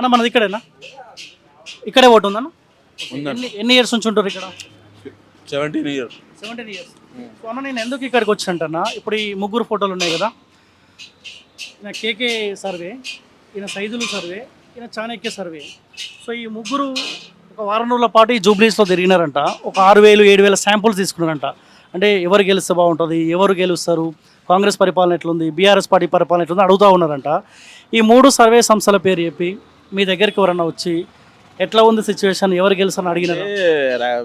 అన్న మనది ఇక్కడేనా? ఇక్కడే ఓటు ఉందన్న? ఎన్ని ఎన్ని ఇయర్స్ నుంచి ఉంటారు ఇక్కడ? Seventeen years seventeen years so అన్న నేను ఎందుకు ఇక్కడికి వచ్చానంటన్నా ఇప్పుడు ఈ ముగ్గురు ఫోటోలు ఉన్నాయి కదా. ఈయన కేకే సర్వే ఈయన సైదులు సర్వే ఈయన చాణక్య సర్వే. సో ఈ ముగ్గురు ఒక వారం రోజుల పాటు ఈ జూబ్లీస్లో తిరిగినారంట. ఒక ఆరు వేలు ఏడు వేల శాంపుల్స్ తీసుకున్నారంట. అంటే ఎవరు గెలిస్తే బాగుంటుంది ఎవరు గెలుస్తారు కాంగ్రెస్ పరిపాలన ఎట్లుంది బీఆర్ఎస్ పార్టీ పరిపాలన ఎట్లుంది అడుగుతూ ఉన్నారంట. ఈ మూడు సర్వే సంస్థల పేరు చెప్పి మీ దగ్గరికి ఎవరన్నా వచ్చి ఎట్లా ఉంది సిచ్యువేషన్ ఎవరు గెలుస్తారని అడిగినారు?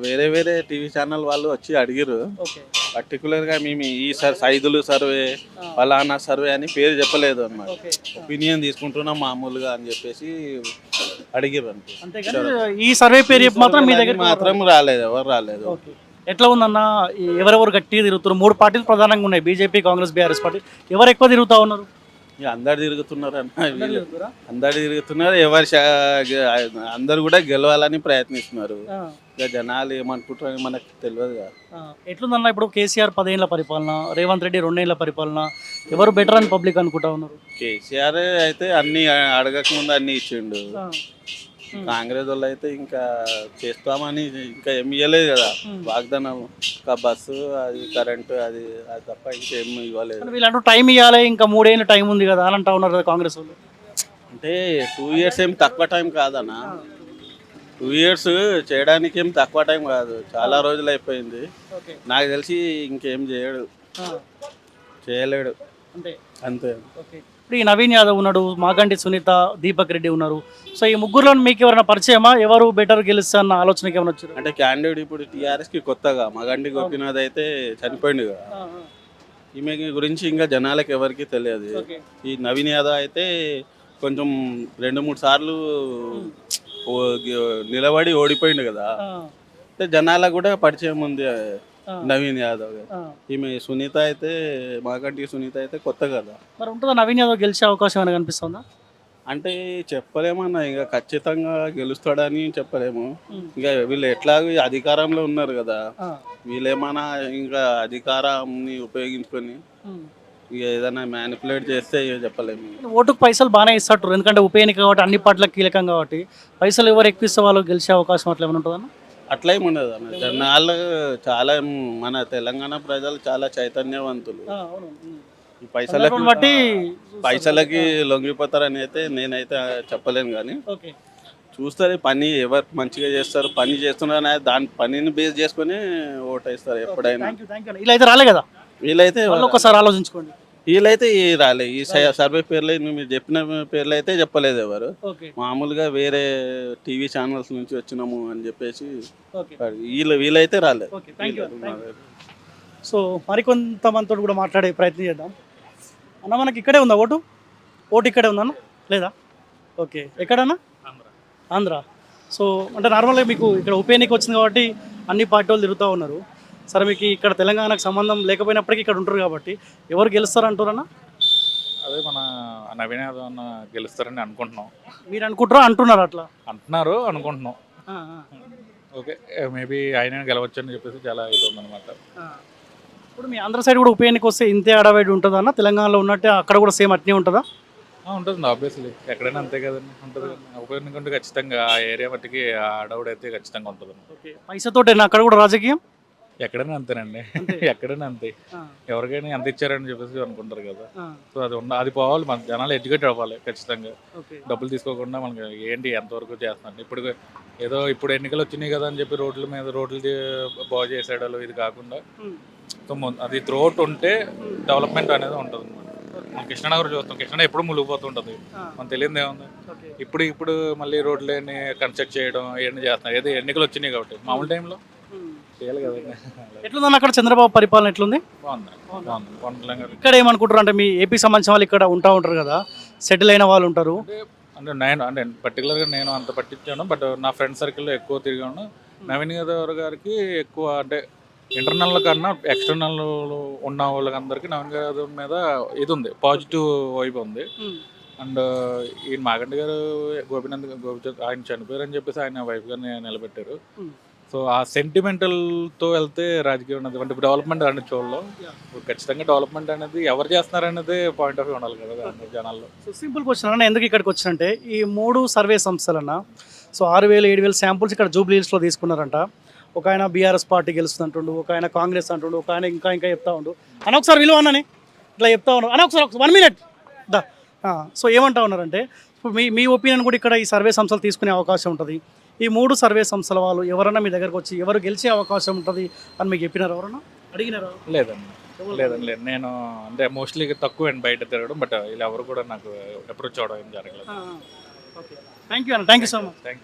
వేరే వేరే టీవీ ఛానల్ వాళ్ళు వచ్చి అడిగిరు ఓకే. పర్టికులర్గా మేము ఈ సర్ సైదులు సర్వే ఫలానా సర్వే అని పేరు చెప్పలేదు అన్నమాట. ఓకే. ఒపీనియన్ తీసుకుంటున్నాం మామూలుగా అని చెప్పేసి అడిగిరు అంతే. అంతేగాని ఈ సర్వే పేరు చెప్పి మాత్రం మీ దగ్గర మాత్రం రాలేదు ఎవరు రాలేదు. ఎట్లా ఉందన్న? ఎవరెవరు గట్టిగా తిరుగుతున్నారు? మూడు పార్టీలు ప్రధానంగా ఉన్నాయి. BJP Congress BRS party. ఎవరు ఎక్కువ తిరుగుతా ఉన్నారు? ఇక అందరు తిరుగుతున్నారు అన్న. అందరు తిరుగుతున్నారు ఎవరు అందరు కూడా గెలవాలని ప్రయత్నిస్తున్నారు. ఇక జనాలు ఏమనుకుంటారో మనకు తెలియదు కదా. ఎట్లుందన్న ఇప్పుడు కేసీఆర్ పదేళ్ళ పరిపాలన రేవంత్ రెడ్డి రెండేళ్ళ పరిపాలన ఎవరు బెటర్ అని పబ్లిక్ అనుకుంటా ఉన్నారు? కేసీఆర్ అయితే అన్ని అడగక ముందు అన్ని ఇచ్చిండు. కాంగ్రెస్ వాళ్ళు అయితే ఇంకా చేస్తామని ఇంకా ఏమి ఇవ్వలేదు కదా. వాగ్దానం ఇంకా బస్సు అది కరెంటు అది అది తప్ప ఇంకేం ఇవ్వలేదు. వీళ్ళంటూ టైం ఇవ్వాలి ఇంకా మూడేళ్ళు టైం ఉంది కదా అని అంటా ఉన్నారు కదా కాంగ్రెస్ వాళ్ళు. అంటే టూ ఇయర్స్ ఏం తక్కువ టైం కాదన్నా. టూ ఇయర్స్ చేయడానికి ఏం తక్కువ టైం కాదు. చాలా రోజులు అయిపోయింది. నాకు తెలిసి ఇంకేం చేయడు. చేయలేడు. అంతే. అంతే. ఓకే. ఇప్పుడు ఈ నవీన్ యాదవ్ ఉన్నాడు మాగంటి సునీత దీపక్ రెడ్డి ఉన్నారు. సో ఈ ముగ్గురులో మీకు ఎవరైనా పరిచయమా? ఎవరు బెటర్ గెలుస్తా అన్న ఆలోచనకి ఏమైనా వచ్చారు? అంటే క్యాండిడేట్ ఇప్పుడు టీఆర్ఎస్కి కొత్తగా మగండి గోపినాథ్ అయితే చనిపోయింది కదా. ఈమె గురించి ఇంకా జనాలకు ఎవరికి తెలియదు. ఈ నవీన్ యాదవ్ అయితే కొంచెం రెండు మూడు సార్లు నిలబడి ఓడిపోయిండు కదా. అంటే జనాలకు కూడా పరిచయం ఉంది. నవీన్ యాదవ్ గారు. ఈమె సునీత అయితే మాకంటి సునీత అయితే కొత్త కదా. మరి ఉంటుందా నవీన్ యాదవ్ గెలిచే అవకాశం ఏమైనా కనిపిస్తుందా? అంటే చెప్పలేమన్నా ఇంకా ఖచ్చితంగా గెలుస్తాడని చెప్పలేము. ఇంకా వీళ్ళు ఎట్లాగో అధికారంలో ఉన్నారు కదా. వీళ్ళేమన్నా ఇంకా అధికారాన్ని ఉపయోగించుకొని ఇక ఏదైనా మ్యానిపులేట్ చేస్తే ఇక చెప్పలేము. ఓటుకు పైసలు బాగానే ఇస్తారు ఎందుకంటే ఉప ఎన్నిక కాబట్టి అన్ని పార్టీలకు కీలకం కాబట్టి పైసలు ఎవరు ఎక్కువ ఇస్తే వాళ్ళు గెలిచే అవకాశం అట్లా ఏమైనా ఉంటుందన్న? అట్లా ఏమి ఉండదు అన్న జనాలు చాలా మన తెలంగాణ ప్రజలు చాలా చైతన్యవంతులు. ఈ పైసలకి బట్టి పైసలకి లొంగిపోతారని అయితే నేనైతే చెప్పలేను కానీ చూస్తారు పని ఎవరు మంచిగా చేస్తారు పని చేస్తున్నారని దాని పనిని బేస్ చేసుకొని ఓటేస్తారు ఎప్పుడైనా. ఇలా అయితే రాలే కదా? వీళ్ళైతే వాళ్ళు ఒక్కసారి ఆలోచించుకోండి. వీళ్ళైతే ఈ రాలే. ఈ స- సర్వే పేర్లు అయితే మీరు చెప్పిన పేర్లు అయితే చెప్పలేదు ఎవరు. ఓకే. మామూలుగా వేరే టీవీ ఛానల్స్ నుంచి వచ్చినాము అని చెప్పేసి వీళ్ళు వీళ్ళైతే రాలేదు ఓకే థ్యాంక్ యూ సో మరికొంతమందితో కూడా మాట్లాడే ప్రయత్నం చేద్దాం. అన్న మనకి ఇక్కడే ఉందా ఓటు? ఓటు ఇక్కడే ఉందన్న? లేదా? ఓకే. ఎక్కడన్నా? ఆంధ్ర. సో అంటే నార్మల్గా మీకు ఇక్కడ ఉప ఎన్నిక వచ్చింది కాబట్టి అన్ని పార్టీ వాళ్ళు తిరుగుతూ ఉన్నారు. సరే మీకు ఇక్కడ తెలంగాణకు సంబంధం లేకపోయినప్పటికీ ఇక్కడ ఉంటారు కాబట్టి ఎవరు గెలుస్తారు అంటారన్నా? అదే మన నవీన్ యాదవ్ అన్న గెలుస్తారని అనుకుంటున్నాం. మీరు అనుకుంటారా? అంటున్నారు అట్లా? అంటున్నారు అనుకుంటున్నాం. ఓకే మేబీ ఆయన గెలవచ్చు అని చెప్పేసి చాలా ఇది ఉందన్నమాట. ఇప్పుడు మీ ఆంధ్ర సైడ్ కూడా ఉప ఎన్నిక వస్తే ఇంతే అడవేడి ఉంటుందా అన్న? తెలంగాణలో ఉన్నట్టే అక్కడ కూడా సేమ్ అట్నే ఉంటుందా? ఉంటుంది ఆబ్వియస్లీ ఎక్కడైనా అంతే కదండి ఉంటుంది. ఉపయోగించుకుంటే ఖచ్చితంగా ఆ ఏరియా మట్టికి అయితే ఖచ్చితంగా ఉంటుంది ఓకే పైసతోటేనా అక్కడ కూడా రాజకీయం? ఎక్కడైనా అంతేనండి. ఎక్కడైనా అంతే. ఎవరికైనా ఎంత ఇచ్చారని చెప్పేసి అనుకుంటారు కదా. సో అది ఉన్న అది పోవాలి మన జనాలు ఎడ్యుకేట్ అవ్వాలి ఖచ్చితంగా. డబ్బులు తీసుకోకుండా మనకి ఏంటి ఎంతవరకు చేస్తున్నాడు ఇప్పుడు ఏదో ఇప్పుడు ఎన్నికలు వచ్చినాయి కదా అని చెప్పి రోడ్ల మీద రోడ్లు బాగు చేసేయడాలు ఇది కాకుండా సో అది త్రోట్ ఉంటే డెవలప్మెంట్ అనేది ఉంటుంది మనం కృష్ణనగర్ చూస్తాం. కృష్ణ ఎప్పుడు మునిగిపోతుంటుంది. మనం తెలియదు ఏముంది? ఇప్పుడు ఇప్పుడు మళ్ళీ రోడ్లని కన్స్ట్రక్ట్ చేయడం ఇవన్నీ చేస్తున్నారు? ఏదో ఎన్నికలు వచ్చినాయి కాబట్టి మామూలు టైంలో. చేయాలి ఎట్లుందన్న అక్కడ చంద్రబాబు పరిపాలన ఎట్లుంది? గారు ఇక్కడ ఏమనుకుంటారు అంటే మీ ఏపీ సంబంధించిన వాళ్ళు ఇక్కడ ఉంటా ఉంటారు కదా సెటిల్ అయిన వాళ్ళు ఉంటారు. అంటే అంటే నేను అంటే పర్టికులర్గా నేను అంత పట్టించాను బట్ నా ఫ్రెండ్ సర్కిల్లో ఎక్కువ తిరిగాను. నవీన్ యాదవ్ గారికి ఎక్కువ అంటే ఇంటర్నల్ కన్నా ఎక్స్టర్నల్ ఉన్న వాళ్ళకందరికీ నవీన్ యాదవ్ మీద ఇది ఉంది పాజిటివ్ వైబ్ ఉంది. అండ్ ఈయన మాగంటి గారు గోపినంద్ గోపిచంద్ ఆయన చనిపోయారని చెప్పేసి ఆయన వైఫ్ గారిని నిలబెట్టారు. ఉమ్. సో ఆ సెంటిమెంటల్తో వెళ్తే రాజకీయం అనేది అంటే డెవలప్మెంట్ అనేది చూడలో ఖచ్చితంగా డెవలప్మెంట్ అనేది ఎవరు చేస్తున్నారు అనేది పాయింట్ ఆఫ్ వ్యూ ఉండాలి కదా జనాల్లో. సో సింపుల్ క్వశ్చన్ అన్న ఎందుకు ఇక్కడికి వచ్చినంటే ఈ మూడు సర్వే సంస్థలన్న సో ఆరు వేలు ఏడు వేలు శాంపుల్స్ ఇక్కడ జూబ్లీ హిల్స్లో తీసుకున్నారంట. ఒక ఆయన బీఆర్ఎస్ పార్టీ గెలుస్తుంటుండు ఒక ఆయన కాంగ్రెస్ అంటుండు ఒక ఆయన ఇంకా ఇంకా చెప్తా ఉండు. అన్న ఒకసారి విలువ అన్నని ఇట్లా చెప్తా ఉన్నాను అన్న ఒకసారి వన్ మినిట్. దా. సో ఏమంటా ఉన్నారంటే మీ మీ ఒపీనియన్ కూడా ఇక్కడ ఈ సర్వే సంస్థలు తీసుకునే అవకాశం ఉంటుంది. ఈ మూడు సర్వే సంస్థల వాళ్ళు ఎవరన్నా మీ దగ్గరకు వచ్చి ఎవరు గెలిచే అవకాశం ఉంటుంది అని మీకు చెప్పినారు ఎవరన్నా? అడిగినారా? లేదండి. లేదండి లేదు. నేను అంటే మోస్ట్లీ తక్కువ అండి బయట తిరగడం బట్ ఇలా ఎవరు కూడా నాకు అప్రోచ్ అవడం ఏం జరగలేదు. ఓకే. థ్యాంక్ యూ అన్న. Thank you so much thank you